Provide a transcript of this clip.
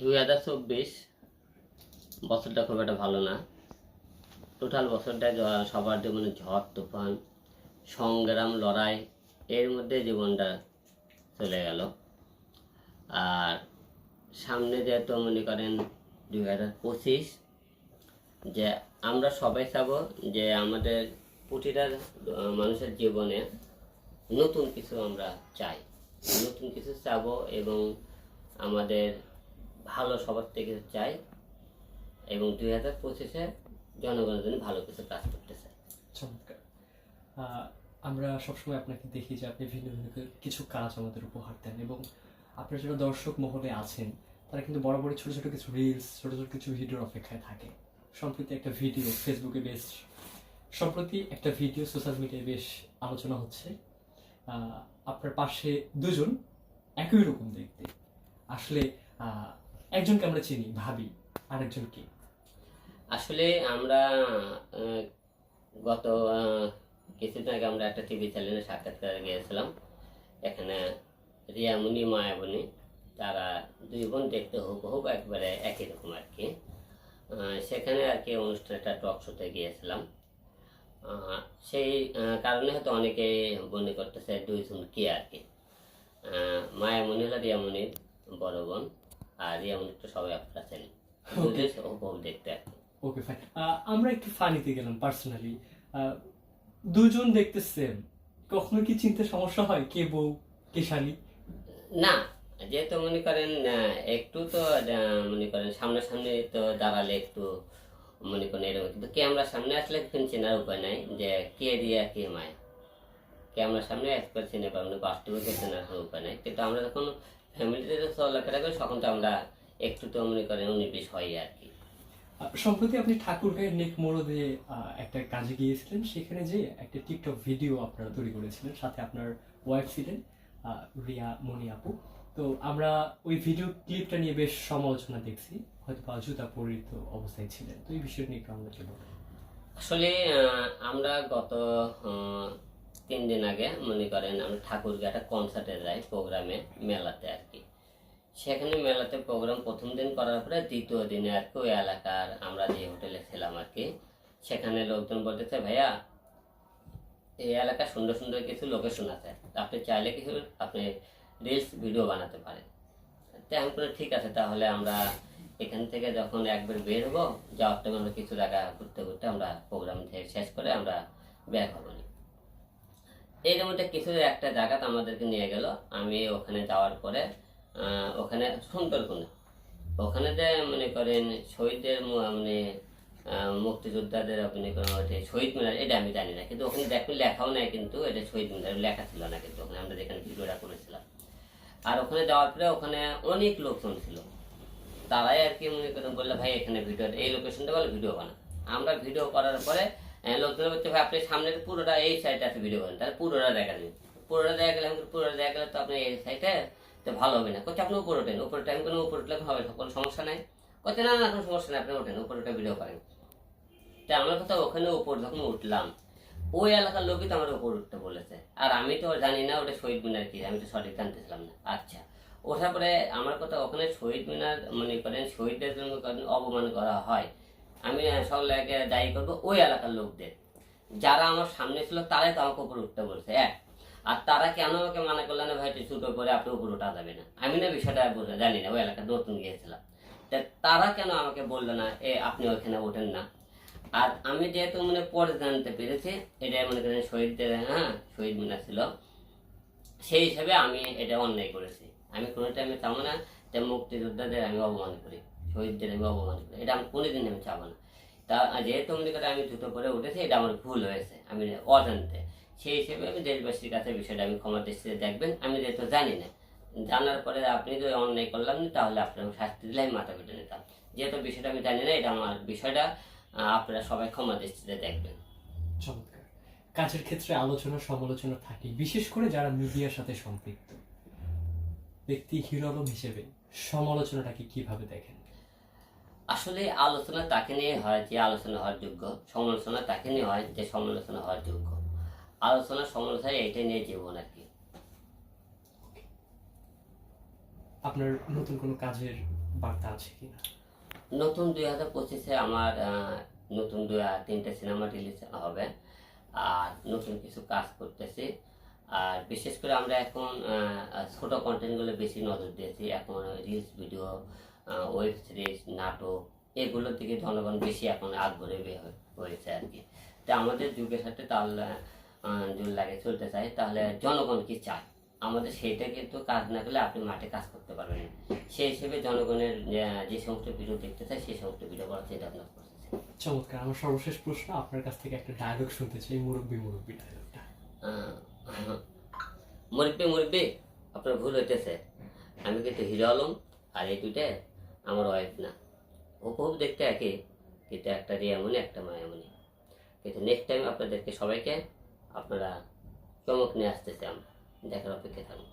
দুই হাজার চব্বিশ বছরটা খুব একটা ভালো না। টোটাল বছরটা সবার জীবনে ঝড়, তুফান, সংগ্রাম, লড়াই, এর মধ্যে জীবনটা চলে গেল। আর সামনে যেহেতু মনে করেন দুই হাজার পঁচিশ, যে আমরা সবাই চাবো যে আমাদের প্রতিটা মানুষের জীবনে নতুন কিছু আমরা চাই। নতুন কিছু চাবো এবং আমাদের ভালো সবার থেকে চাই এবং দুই হাজার পঁচিশে জনগণের জন্য ভালো কিছু কাজ করতে চাই। চমৎকার। আমরা সবসময় আপনাকে দেখি যে আপনি ভিন্ন ভিন্ন কিছু কাজ আমাদের উপহার দেন এবং আপনার যারা দর্শক মহলে আছেন, তারা কিন্তু বরাবরই ছোট ছোট কিছু রিলস ছোট ছোট কিছু ভিডিওর অপেক্ষায় থাকে। সম্প্রতি একটা ভিডিও ফেসবুকে বেশ, সম্প্রতি একটা ভিডিও সোশ্যাল মিডিয়ায় বেশ আলোচনা হচ্ছে। আপনার পাশে দুজন একই রকম দেখতে। আসলে একজনকে আমরা চিনি ভাবি আরেকজনকে। আসলে আমরা গত কিছুদিন আগে আমরা একটা টিভি চ্যানেলে সাক্ষাৎকারে গিয়েছিলাম। এখানে রিয়ামণি মায়াবনী তারা দুই বোন দেখতে হুবহুব একবারে একই রকম আর কি। সেখানে আর কি অনুষ্ঠানে একটা টক শোতে গিয়েছিলাম। সেই কারণে হয়তো অনেকে মনে করতেছে দুইজন কি আর কি। আহ, মায়ামণি হলো রিয়ামণির বড় বোন। আর রিয়ামণি তো সবাই আপনারা দুজন দেখতে ওকে ফাইন আমরা একটু ফানিতে গেলাম পার্সোনালি দুজন দেখতে সেম কখনো কি চিনতে সমস্যা হয়? কে বউ কে শালি? না যেহেতু মনে করেন একটু তো মনে করেন সামনাসামনি তো দাঁড়ালে একটু মনে করেন এরকম। কিন্তু ক্যামেরার সামনে আসলে কিন্তু চেনার উপায় নাই যে কে রিয়া কে মায়া। ক্যামেরার সামনে একবার চেনে পারব বাস্তবে চেনার উপায় নাই। কিন্তু আমরা যখন ফ্যামিলিতে চলাফেরা করি তখন তো আমরা একটু তো মনে করেন উনিশ হয় আর কি সম্প্রতি আপনি ঠাকুরগাঁয়ের নেক মোড়দে একটা কাজে গিয়েছিলেন। সেখানে যে একটা টিকটক ভিডিও আপনারা তৈরি করেছিলেন, সাথে আপনার ওয়াইফ ছিলেন রিয়া মনি আপু। তো আমরা ওই ভিডিও ক্লিপটা নিয়ে বেশ সমালোচনা দেখছি। হয়তো বা জুতা পরিহিত অবস্থায় ছিলেন। তো এই বিষয় নিয়ে একটু আমাদেরকে বলুন। আসলে আমরা গত তিন দিন আগে মনে করেন আমরা ঠাকুরকে একটা কনসার্টে যাই প্রোগ্রামে মেলাতে আর কি। সেখানে মেলাতে প্রোগ্রাম প্রথম দিন করার পরে দ্বিতীয় দিনে আর কি ওই এলাকার আমরা যে হোটেলে ছিলাম আর কি, সেখানে লোকজন বলতেছে, ভাইয়া, এই এলাকা সুন্দর সুন্দর কিছু লোকেশন আছে। আপনি চাইলে কিছু, আপনি রিলস ভিডিও বানাতে পারেন। তো আমি ঠিক আছে, তাহলে আমরা এখান থেকে যখন একবার বের হব যাওয়ার আমরা কিছু জায়গা ঘুরতে ঘুরতে আমরা প্রোগ্রাম শেষ করে আমরা ব্যাক হব। নি। এর মধ্যে কিছু একটা জায়গাতে আমাদেরকে নিয়ে গেল। আমি ওখানে যাওয়ার পরে ওখানে সুন্দরবনে ওখানে যে মনে করেন শহীদদের মানে মুক্তিযোদ্ধাদের আপনি শহীদ মিনার, এটা আমি জানি না। কিন্তু ওখানে দেখবেন লেখাও নাই কিন্তু, এটা শহীদ মিনার লেখা ছিল না কিন্তু ওখানে আমরা যেখানে ভিডিওটা করেছিলাম। আর ওখানে যাওয়ার পরে ওখানে অনেক লোকজন ছিল। তারাই আর কি মনে করেন বলল, ভাই, এখানে ভিডিও এই লোকেশনটা বলে ভিডিও বানা। আমরা ভিডিও করার পরে লোকজন বলছে ভাই আপনি সামনের পুরোটা এই সাইডে আছে ভিডিও করেন তাহলে পুরোটা দেখা যাবে পুরোটা দেখা গেলে পুরোটা দেখা গেলে তো আপনি এই সাইডে তো ভালো হবে না। কোথায় আপনি উপরে ওঠেন উপরে টাইম কোনো উপরে উঠলে হবে কোনো সমস্যা নাই। কোথায় না না, কোনো সমস্যা নেই, আপনি ওঠেন উপরে ওটা ভিডিও করেন। তা আমরা কথা ওখানে উপর যখন উঠলাম, ওই এলাকার লোকই তো আমার উপর উঠতে বলেছে। আর আমি তো জানি না ওটা শহীদ মিনার কি, আমি তো সঠিক জানতেছিলাম না। আচ্ছা ওঠার পরে আমার কথা ওখানে শহীদ মিনার, মনে করেন শহীদদের জন্য অপমান করা হয়। আমি সব লাগে দায়ী করব ওই এলাকার লোকদের। যারা আমার সামনে ছিল তারাই তো আমাকে উপরে উঠতে বলছে এক আর তারা কেন আমাকে মানা করল না ভাই ছুটো করে আপনি উপরে ওঠা যাবে না? আমি না বিষয়টা বুঝে- জানি না, ওই এলাকায় নতুন গিয়েছিলাম। তা তারা কেন আমাকে বলল না, এ, আপনি ওইখানে ওঠেন না? আর আমি যেহেতু মানে পরে জানতে পেরেছি এটা মনে করেন শহীদদের হ্যাঁ শহীদ মিনা ছিল, সেই হিসাবে আমি এটা অন্যায় করেছি। আমি কোনো টাইমে চাবো না যে মুক্তিযোদ্ধাদের আমি অপমান করি। আমি অপমান করি। এটা আমি কোনোদিন আমি চাবো না। তা যেহেতু মনে করে আমি দুটো করে উঠেছি, এটা আমার ভুল হয়েছে। আমি অজান্তে। সেই হিসেবে আমি দেশবাসীর কাছে বিষয়টা আমি ক্ষমা দৃষ্টিতে দেখবেন। আমি যেহেতু জানি না, জানার পরে আপনি যদি অন্যায় করলাম না তাহলে আপনার শাস্তি দিলে আমি মাথা পেটে নিতাম। যেহেতু বিষয়টা আমি জানি না, এটা আমার বিষয়টা আপনারা সবাই ক্ষমা দৃষ্টিতে দেখবেন। কাজের ক্ষেত্রে আলোচনা, সমালোচনা থাকে, বিশেষ করে যারা মিডিয়ার সাথে সম্পৃক্ত। ব্যক্তি হিরো আলম হিসেবে সমালোচনাটাকে কীভাবে দেখেন? আসলে আলোচনা তাকে নিয়ে হয় যে আলোচনা হওয়ার যোগ্য সমালোচনা তাকে নিয়ে হয় যে সমালোচনা হওয়ার যোগ্য। আলোচনা সমালোচনা এইটাই নিয়ে জীবন আর কি। আপনার নতুন কোনো কাজের বার্তা আছে কিনা? নতুন দুই হাজার পঁচিশে আমার নতুন দুই তিনটে সিনেমা রিলিজ হবে। আর নতুন কিছু কাজ করতেছি। আর বিশেষ করে আমরা এখন ছোট কন্টেন্টগুলো বেশি নজর দিয়েছি। এখন রিলস ভিডিও ওয়েব সিরিজ নাটক এগুলোর দিকে জনগণ বেশি এখন আগ্রহী হয়েছে আর কি। তা আমাদের যুগের সাথে তাল জোর লাগে চলতে চাই তাহলে জনগণ কি চায়? আমাদের সেইটা কিন্তু কাজ না করলে আপনি মাঠে কাজ করতে পারবেন না। সেই হিসেবে জনগণের যে সমস্ত ভিডিও দেখতে চাই সেই সমস্ত ভিডিও করার চিন্তা ভাবনা করতেছি চমৎকার। আমার সর্বশেষ প্রশ্ন আপনার কাছ থেকে একটা ডায়লগ শুনতে চাই মুরব্বী মুরব্বী ডায়লগটা মুরব্বী মুরব্বী আপনার ভুল হইতেছে। আমি কিন্তু হিরো আলম আর এই দুইটা আমার ওয়াইফ না। উপভোগ দেখতে একে কিন্তু একটা রিয়ামনি একটা মায়ামনি কিন্তু নেক্সট টাইম আপনাদেরকে সবাইকে আপনারা চমক নিয়ে আসতে চান দেখার অপেক্ষা থাকুন।